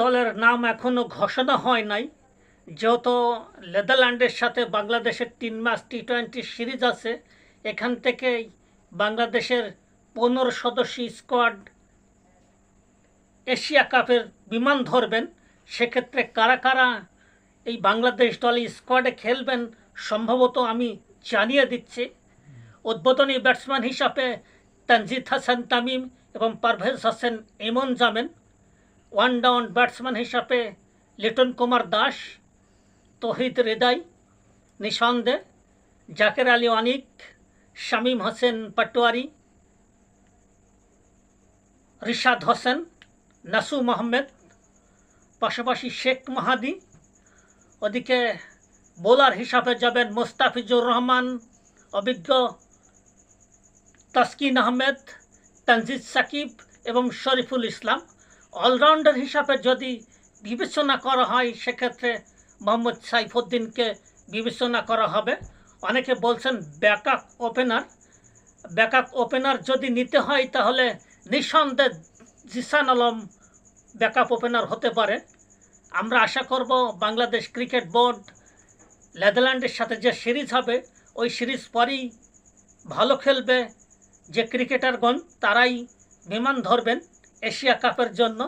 দলের নাম এখনও ঘোষণা হয় নাই। যেহেতু নেদারল্যান্ডের সাথে বাংলাদেশের তিন ম্যাচ টি টোয়েন্টি সিরিজ আছে, এখান থেকেই বাংলাদেশের পনেরো সদস্য স্কোয়াড এশিয়া কাপের বিমান ধরবেন। সেক্ষেত্রে কারা কারা এই বাংলাদেশ দলে স্কোয়াডে খেলবেন সম্ভবত আমি জানিয়ে দিচ্ছি। উদ্বোধনী ব্যাটসম্যান হিসাবে তানজিদ হাসান তামিম এবং পারভেজ হাসান ইমন যাবেন ওয়ান ডাউন ব্যাটসম্যান হিসাবে লিটন কুমার দাস, তহিদ হৃদয়, নিঃসন্দেহ জাকের আলী অনিক, শামীম হোসেন পাটোয়ারি, রিশাদ হোসেন, নাসু মোহাম্মদ, পাশাপাশি শেখ মাহাদি, ওদিকে বোলার হিসাবে যাবেন মোস্তাফিজুর রহমান, অভিজ্ঞ তাসকিন আহমেদ, তানজিদ সাকিব এবং শরীফুল ইসলাম। অলরাউন্ডার হিসাবে যদি বিবেচনা করা হয়, সেক্ষেত্রে মোহাম্মদ সাইফুদ্দিনকে বিবেচনা করা হবে। অনেকে বলছেন ব্যাকআপ ওপেনার। ব্যাকআপ ওপেনার যদি নিতে হয়, তাহলে নিঃসন্দেহ জিসান আলম ব্যাকআপ ওপেনার হতে পারে। আমরা আশা করব বাংলাদেশ ক্রিকেট বোর্ড নেদারল্যান্ডের সাথে যে সিরিজ হবে, ওই সিরিজ পরেই ভালো খেলবে যে ক্রিকেটারগণ, তারাই বিমান ধরবেন। এশিয়া কাপের জন্য